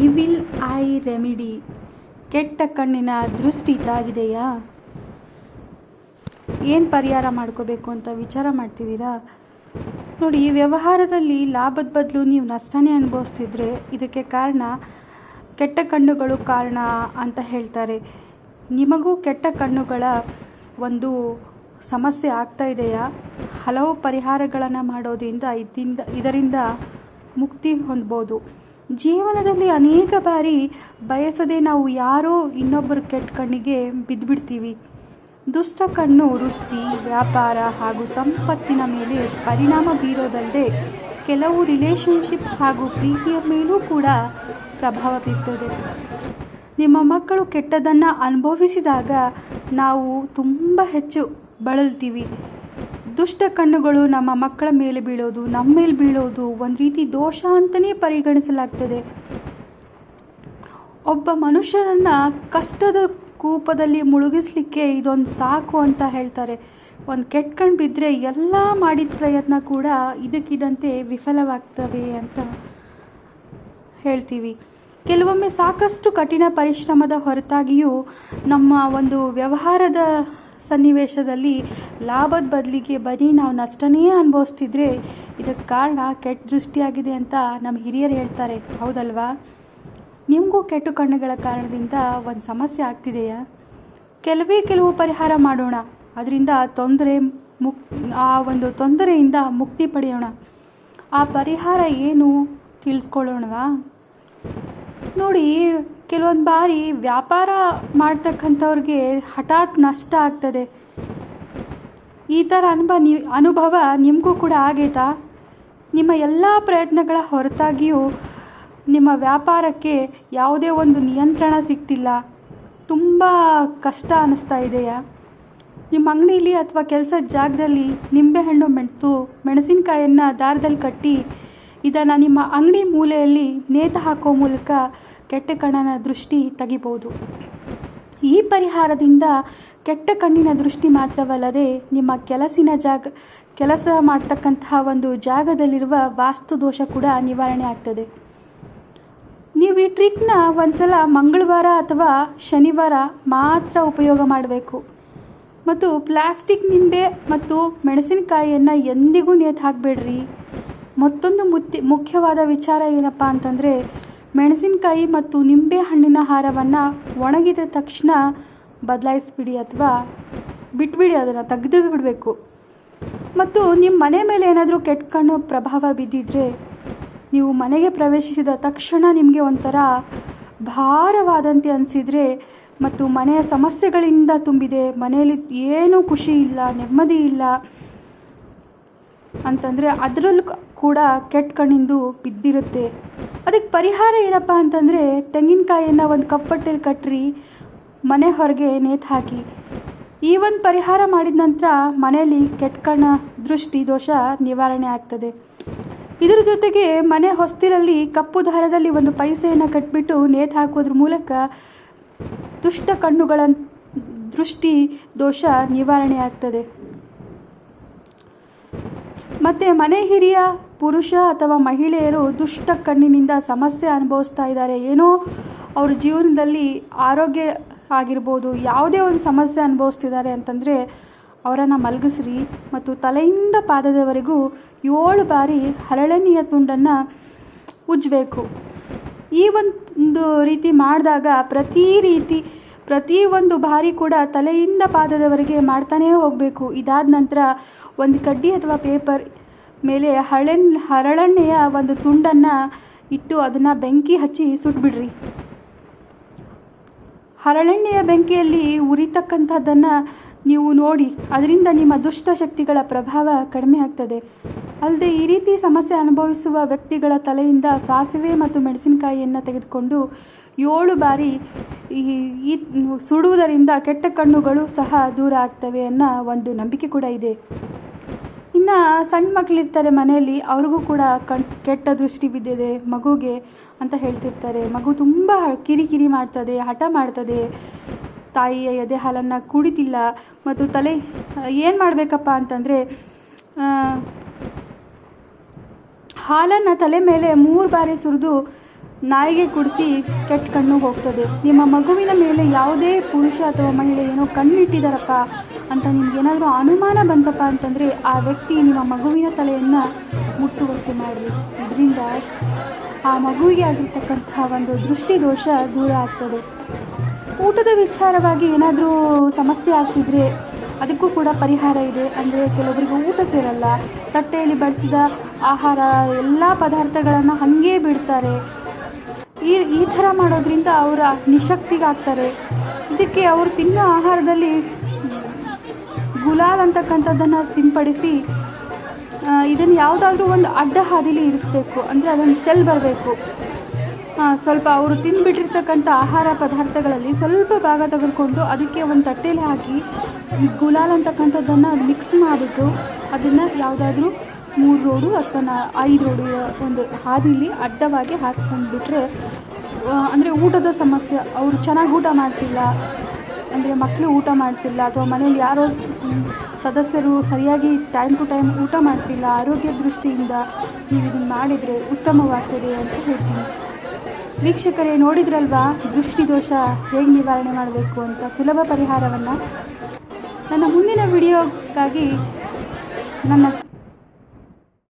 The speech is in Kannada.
ಇವಿಲ್ ಐ ರೆಮಿಡಿ ಕೆಟ್ಟ ಕಣ್ಣಿನ ದೃಷ್ಟಿ ತಾಗಿದೆಯಾ ಏನು ಪರಿಹಾರ ಮಾಡ್ಕೋಬೇಕು ಅಂತ ವಿಚಾರ ಮಾಡ್ತಿದ್ದೀರಾ? ನೋಡಿ, ಈ ವ್ಯವಹಾರದಲ್ಲಿ ಲಾಭದ ಬದಲು ನೀವು ನಷ್ಟನೇ ಅನುಭವಿಸ್ತಿದ್ರೆ ಇದಕ್ಕೆ ಕಾರಣ ಕೆಟ್ಟ ಕಣ್ಣುಗಳು ಕಾರಣ ಅಂತ ಹೇಳ್ತಾರೆ. ನಿಮಗೂ ಕೆಟ್ಟ ಕಣ್ಣುಗಳ ಒಂದು ಸಮಸ್ಯೆ ಆಗ್ತಾ ಇದೆಯಾ? ಹಲವು ಪರಿಹಾರಗಳನ್ನು ಮಾಡೋದ್ರಿಂದ ಇದರಿಂದ ಇದರಿಂದ ಮುಕ್ತಿ ಹೊಂದ್ಬೋದು. ಜೀವನದಲ್ಲಿ ಅನೇಕ ಬಾರಿ ಬಯಸದೆ ನಾವು ಯಾರೋ ಇನ್ನೊಬ್ಬರ ಕೆಟ್ಟ ಕಣ್ಣಿಗೆ ಬಿದ್ದುಬಿಡ್ತೀವಿ ದುಷ್ಟ ಕಣ್ಣು, ವೃತ್ತಿ, ವ್ಯಾಪಾರ ಹಾಗೂ ಸಂಪತ್ತಿನ ಮೇಲೆ ಪರಿಣಾಮ ಬೀರೋದಲ್ಲದೆ ಕೆಲವು ರಿಲೇಶನ್ಶಿಪ್ ಹಾಗೂ ಪ್ರೀತಿಯ ಮೇಲೂ ಕೂಡ ಪ್ರಭಾವ ಬೀರ್ತದೆ. ನಿಮ್ಮ ಮಕ್ಕಳು ಕೆಟ್ಟದನ್ನು ಅನುಭವಿಸಿದಾಗ ನಾವು ತುಂಬ ಹೆಚ್ಚು ಬಳಲ್ತೀವಿ. ದುಷ್ಟ ಕಣ್ಣುಗಳು ನಮ್ಮ ಮಕ್ಕಳ ಮೇಲೆ ಬೀಳೋದು, ನಮ್ಮ ಮೇಲೆ ಬೀಳೋದು, ಒಂದು ರೀತಿ ದೋಷ ಅಂತಲೇ ಪರಿಗಣಿಸಲಾಗ್ತದೆ. ಒಬ್ಬ ಮನುಷ್ಯನನ್ನು ಕಷ್ಟದ ಕೂಪದಲ್ಲಿ ಮುಳುಗಿಸ್ಲಿಕ್ಕೆ ಇದೊಂದು ಸಾಕು ಅಂತ ಹೇಳ್ತಾರೆ. ಒಂದು ಕೆಟ್ಟ ಕಣ್ಣು ಬಿದ್ದರೆ ಎಲ್ಲ ಮಾಡಿದ ಪ್ರಯತ್ನ ಕೂಡ ಇದಕ್ಕಿದಂತೆ ವಿಫಲವಾಗ್ತವೆ ಅಂತ ಹೇಳ್ತೀವಿ. ಕೆಲವೊಮ್ಮೆ ಸಾಕಷ್ಟು ಕಠಿಣ ಪರಿಶ್ರಮದ ಹೊರತಾಗಿಯೂ ನಮ್ಮ ಒಂದು ವ್ಯವಹಾರದ ಸನ್ನಿವೇಶದಲ್ಲಿ ಲಾಭದ ಬದಲಿಗೆ ಬರೀ ನಾವು ನಷ್ಟನೇ ಅನುಭವಿಸ್ತಿದ್ರೆ ಇದಕ್ಕೆ ಕಾರಣ ಕೆಟ್ಟ ದೃಷ್ಟಿಯಾಗಿದೆ ಅಂತ ನಮ್ಮ ಹಿರಿಯರು ಹೇಳ್ತಾರೆ. ಹೌದಲ್ವಾ? ನಿಮಗೂ ಕೆಟ್ಟು ಕಣ್ಣುಗಳ ಕಾರಣದಿಂದ ಒಂದು ಸಮಸ್ಯೆ ಆಗ್ತಿದೆಯಾ? ಕೆಲವೇ ಕೆಲವು ಪರಿಹಾರ ಮಾಡೋಣ. ಅದರಿಂದ ತೊಂದರೆ ಮುಕ್, ಆ ಒಂದು ತೊಂದರೆಯಿಂದ ಮುಕ್ತಿ ಪಡೆಯೋಣ. ಆ ಪರಿಹಾರ ಏನು ತಿಳ್ಕೊಳ್ಳೋಣವಾ? ನೋಡಿ, ಕೆಲವೊಂದು ಬಾರಿ ವ್ಯಾಪಾರ ಮಾಡ್ತಕ್ಕಂಥವ್ರಿಗೆ ಹಠಾತ್ ನಷ್ಟ ಆಗ್ತದೆ. ಈ ಥರ ಅನುಭವ ನಿ, ಅನುಭವ ನಿಮಗೂ ಕೂಡ ಆಗೈತಾ? ನಿಮ್ಮ ಎಲ್ಲ ಪ್ರಯತ್ನಗಳ ಹೊರತಾಗಿಯೂ ನಿಮ್ಮ ವ್ಯಾಪಾರಕ್ಕೆ ಯಾವುದೇ ಒಂದು ನಿಯಂತ್ರಣ ಸಿಗ್ತಿಲ್ಲ. ತುಂಬ ಕಷ್ಟ ಅನ್ನಿಸ್ತಾ ಇದೆಯಾ? ನಿಮ್ಮ ಅಂಗಡೀಲಿ ಅಥವಾ ಕೆಲಸದ ಜಾಗದಲ್ಲಿ ನಿಂಬೆಹಣ್ಣು ಮೆಣಸು, ಮೆಣಸಿನಕಾಯನ್ನು ದಾರದಲ್ಲಿ ಕಟ್ಟಿ ಇದನ್ನು ನಿಮ್ಮ ಅಂಗಡಿ ಮೂಲೆಯಲ್ಲಿ ನೇತು ಹಾಕೋ ಮೂಲಕ ಕೆಟ್ಟ ಕಣ್ಣನ ದೃಷ್ಟಿ ತೆಗಿಬೋದು ಈ ಪರಿಹಾರದಿಂದ ಕೆಟ್ಟ ಕಣ್ಣಿನ ದೃಷ್ಟಿ ಮಾತ್ರವಲ್ಲದೆ ನಿಮ್ಮ ಕೆಲಸಿನ ಜಾಗ, ಕೆಲಸ ಮಾಡ್ತಕ್ಕಂತಹ ಒಂದು ಜಾಗದಲ್ಲಿರುವ ವಾಸ್ತು ದೋಷ ಕೂಡ ನಿವಾರಣೆ ಆಗ್ತದೆ. ನೀವು ಈ ಟ್ರಿಕ್ನ ಒಂದ್ಸಲ ಮಂಗಳವಾರ ಅಥವಾ ಶನಿವಾರ ಮಾತ್ರ ಉಪಯೋಗ ಮಾಡಬೇಕು. ಮತ್ತು ಪ್ಲಾಸ್ಟಿಕ್ ನಿಂಬೆ ಮತ್ತು ಮೆಣಸಿನಕಾಯಿಯನ್ನು ಎಂದಿಗೂ ನೇತು ಹಾಕಬೇಡ್ರಿ. ಮತ್ತೊಂದು ಮುತ್ತಿ ಮುಖ್ಯವಾದ ವಿಚಾರ ಏನಪ್ಪ ಅಂತಂದರೆ, ಮೆಣಸಿನಕಾಯಿ ಮತ್ತು ನಿಂಬೆ ಹಣ್ಣಿನ ಹಾರವನ್ನು ಒಣಗಿದ ತಕ್ಷಣ ಬದಲಾಯಿಸ್ಬಿಡಿ ಅಥವಾ ಬಿಟ್ಬಿಡಿ, ಅದನ್ನು ತೆಗೆದು ಬಿಡಬೇಕು. ಮತ್ತು ನಿಮ್ಮ ಮನೆ ಮೇಲೆ ಏನಾದರೂ ಕೆಟ್ಟ ಪ್ರಭಾವ ಬಿದ್ದಿದ್ರೆ, ನೀವು ಮನೆಗೆ ಪ್ರವೇಶಿಸಿದ ತಕ್ಷಣ ನಿಮಗೆ ಒಂಥರ ಭಾರವಾದಂತೆ ಅನಿಸಿದರೆ ಮತ್ತು ಮನೆಯ ಸಮಸ್ಯೆಗಳಿಂದ ತುಂಬಿದೆ, ಮನೆಯಲ್ಲಿ ಏನೂ ಖುಷಿ ಇಲ್ಲ, ನೆಮ್ಮದಿ ಇಲ್ಲ ಅಂತಂದರೆ ಅದರಲ್ಲೂ ಕೂಡ ಕೆಟ್ಟ ಕಣ್ಣಿಂದು ಬಿದ್ದಿರುತ್ತೆ. ಅದಕ್ಕೆ ಪರಿಹಾರ ಏನಪ್ಪ ಅಂತಂದರೆ ತೆಂಗಿನಕಾಯಿಯನ್ನು ಒಂದು ಕಪ್ಪಟ್ಟೆಲಿ ಕಟ್ಟ್ರಿ ಮನೆ ಹೊರಗೆ ನೇತು ಹಾಕಿ. ಈ ಒಂದು ಪರಿಹಾರ ಮಾಡಿದ ನಂತರ ಮನೆಯಲ್ಲಿ ಕೆಟ್ಟ ಕಣ್ಣ, ದೃಷ್ಟಿ, ದೋಷ ನಿವಾರಣೆ ಆಗ್ತದೆ. ಇದರ ಜೊತೆಗೆ ಮನೆ ಹೊಸ್ತಿಲಲ್ಲಿ ಕಪ್ಪು ದಾರದಲ್ಲಿ ಒಂದು ಪೈಸೆಯನ್ನು ಕಟ್ಬಿಟ್ಟು ನೇತು ಹಾಕೋದ್ರ ಮೂಲಕ ದುಷ್ಟ ಕಣ್ಣುಗಳ ದೃಷ್ಟಿ, ದೋಷ ನಿವಾರಣೆ ಆಗ್ತದೆ. ಮತ್ತು ಮನೆ ಹಿರಿಯ ಪುರುಷ ಅಥವಾ ಮಹಿಳೆಯರು ದುಷ್ಟ ಕಣ್ಣಿನಿಂದ ಸಮಸ್ಯೆ ಅನುಭವಿಸ್ತಾ ಇದ್ದಾರೆ. ಏನೋ ಅವ್ರ ಜೀವನದಲ್ಲಿ ಆರೋಗ್ಯ ಆಗಿರ್ಬೋದು, ಯಾವುದೇ ಒಂದು ಸಮಸ್ಯೆ ಅನುಭವಿಸ್ತಿದ್ದಾರೆ ಅಂತಂದರೆ ಅವರನ್ನು ಮಲಗಿಸ್ರಿ ಮತ್ತು ತಲೆಯಿಂದ ಪಾದದವರೆಗೂ ಏಳು ಬಾರಿ ಹರಳೆಣ್ಣೆಯ ತುಂಡನ್ನು ಉಜ್ಜಬೇಕು. ಈ ಒಂದು ರೀತಿ ಮಾಡಿದಾಗ ಪ್ರತಿ ರೀತಿ ಪ್ರತಿ ಒಂದು ಬಾರಿ ಕೂಡ ತಲೆಯಿಂದ ಪಾದದವರೆಗೆ ಮಾಡ್ತಾನೇ ಹೋಗಬೇಕು. ಇದಾದ ನಂತರ ಒಂದು ಕಡ್ಡಿ ಅಥವಾ ಪೇಪರ್ ಮೇಲೆ ಹಳೆನ್, ಹರಳೆಣ್ಣೆಯ ಒಂದು ತುಂಡನ್ನು ಇಟ್ಟು ಅದನ್ನು ಬೆಂಕಿ ಹಚ್ಚಿ ಸುಟ್ಬಿಡ್ರಿ. ಹರಳೆಣ್ಣೆಯ ಬೆಂಕಿಯಲ್ಲಿ ಉರಿತಕ್ಕಂಥದ್ದನ್ನು ನೀವು ನೋಡಿ, ಅದರಿಂದ ನಿಮ್ಮ ದುಷ್ಟ ಶಕ್ತಿಗಳ ಪ್ರಭಾವ ಕಡಿಮೆ ಆಗ್ತದೆ. ಅಲ್ಲದೆ ಈ ರೀತಿ ಸಮಸ್ಯೆ ಅನುಭವಿಸುವ ವ್ಯಕ್ತಿಗಳ ತಲೆಯಿಂದ ಸಾಸಿವೆ ಮತ್ತು ಮೆಣಸಿನಕಾಯಿಯನ್ನು ತೆಗೆದುಕೊಂಡು ಏಳು ಬಾರಿ ಈ ಈ ಸುಡುವುದರಿಂದ ಕೆಟ್ಟ ಕಣ್ಣುಗಳು ಸಹ ದೂರ ಆಗ್ತವೆ ಅನ್ನೋ ಒಂದು ನಂಬಿಕೆ ಕೂಡ ಇದೆ. ಇನ್ನು ಸಣ್ಣ ಮಕ್ಕಳಿರ್ತಾರೆ ಮನೆಯಲ್ಲಿ, ಅವ್ರಿಗೂ ಕೂಡ ಕಣ್, ಕೆಟ್ಟ ದೃಷ್ಟಿ ಬಿದ್ದಿದೆ, ಮಗುಗೆ ಅಂತ ಹೇಳ್ತಿರ್ತಾರೆ. ಮಗು ತುಂಬ ಕಿರಿಕಿರಿ ಮಾಡ್ತದೆ, ಹಠ ಮಾಡ್ತದೆ. ತಾಯಿಯ ಎದೆ ಹಾಲನ್ನು ಕುಡಿತಿಲ್ಲ. ಮತ್ತು ತಲೆ, ಏನು ಮಾಡಬೇಕಪ್ಪ ಅಂತಂದರೆ ಹಾಲನ್ನು ತಲೆ ಮೇಲೆ ಮೂರು ಬಾರಿ ಸುರಿದು ನಾಯಿಗೆ ಕುಡಿಸಿ ಕೆಟ್ಟ ಕಣ್ಣು ಹೋಗ್ತದೆ. ನಿಮ್ಮ ಮಗುವಿನ ಮೇಲೆ ಯಾವುದೇ ಪುರುಷ ಅಥವಾ ಮಹಿಳೆ ಏನೋ ಕಣ್ಣಿಟ್ಟಿದ್ದಾರಪ್ಪ ಅಂತ ನಿಮ್ಗೇನಾದರೂ ಅನುಮಾನ ಬಂತಪ್ಪ ಅಂತಂದರೆ ಆ ವ್ಯಕ್ತಿ ನಿಮ್ಮ ಮಗುವಿನ ತಲೆಯನ್ನು ಮುಟ್ಟುವಂತೆ ಮಾಡಿರಿ. ಇದರಿಂದ ಆ ಮಗುವಿಗೆ ಆಗಿರ್ತಕ್ಕಂತಹ ಒಂದು ದೃಷ್ಟಿ ದೋಷ ದೂರ ಆಗ್ತದೆ. ಊಟದ ವಿಚಾರವಾಗಿ ಏನಾದರೂ ಸಮಸ್ಯೆ ಆಗ್ತಿದ್ರೆ ಅದಕ್ಕೂ ಕೂಡ ಪರಿಹಾರ ಇದೆ. ಅಂದರೆ ಕೆಲವೊಬ್ಬರಿಗೆ ಊಟ ಸೇರಲ್ಲ. ತಟ್ಟೆಯಲ್ಲಿ ಬಡಿಸಿದ ಆಹಾರ, ಎಲ್ಲ ಪದಾರ್ಥಗಳನ್ನು ಹಾಗೇ ಬಿಡ್ತಾರೆ. ಈ ಈ ಥರ ಮಾಡೋದ್ರಿಂದ ಅವರ ನಿಶಕ್ತಿಗಾಗ್ತಾರೆ. ಇದಕ್ಕೆ ಅವರು ತಿನ್ನೋ ಆಹಾರದಲ್ಲಿ ಗುಲಾಲ್ ಅಂತಕ್ಕಂಥದ್ದನ್ನು ಸಿಂಪಡಿಸಿ ಇದನ್ನು ಯಾವುದಾದ್ರೂ ಒಂದು ಅಡ್ಡ ಹಾದಿಲಿ ಇರಿಸಬೇಕು. ಅಂದರೆ ಅದನ್ನು ಚೆಲ್ ಬರಬೇಕು. ಸ್ವಲ್ಪ ಅವರು ತಿಂದುಬಿಟ್ಟಿರ್ತಕ್ಕಂಥ ಆಹಾರ ಪದಾರ್ಥಗಳಲ್ಲಿ ಸ್ವಲ್ಪ ಭಾಗ ತೆಗೆದುಕೊಂಡು ಅದಕ್ಕೆ ಒಂದು ತಟ್ಟೆಲಿ ಹಾಕಿ, ಗುಲಾಲ್ ಅಂತಕ್ಕಂಥದ್ದನ್ನು ಮಿಕ್ಸ್ ಮಾಡಿಬಿಟ್ಟು ಅದನ್ನು ಯಾವುದಾದ್ರೂ ಮೂರು ರೋಡು ಅಥವಾ ನಾ, ಐದು ರೋಡು ಒಂದು ಹಾದಿಲಿ ಅಡ್ಡವಾಗಿ ಹಾಕ್ಕೊಂಡ್ಬಿಟ್ರೆ ಅಂದರೆ ಊಟದ ಸಮಸ್ಯೆ, ಅವರು ಚೆನ್ನಾಗಿ ಊಟ ಮಾಡ್ತಿಲ್ಲ, ಅಂದರೆ ಮಕ್ಕಳು ಊಟ ಮಾಡ್ತಿಲ್ಲ, ಅಥವಾ ಮನೇಲಿ ಯಾರೋ ಸದಸ್ಯರು ಸರಿಯಾಗಿ ಟೈಮ್ ಟು ಟೈಮ್ ಊಟ ಮಾಡ್ತಿಲ್ಲ, ಆರೋಗ್ಯ ದೃಷ್ಟಿಯಿಂದ ನೀವು ಇದನ್ನು ಮಾಡಿದರೆ ಉತ್ತಮವಾಗ್ತದೆ ಅಂತ ಹೇಳ್ತೀನಿ. ವೀಕ್ಷಕರೇ ನೋಡಿದ್ರಲ್ವಾ? ದೃಷ್ಟಿದೋಷ ಹೇಗೆ ನಿವಾರಣೆ ಮಾಡಬೇಕು ಅಂತ ಸುಲಭ ಪರಿಹಾರವನ್ನು? ನನ್ನ ಮುಂದಿನ ವಿಡಿಯೋಕ್ಕಾಗಿ ನನ್ನ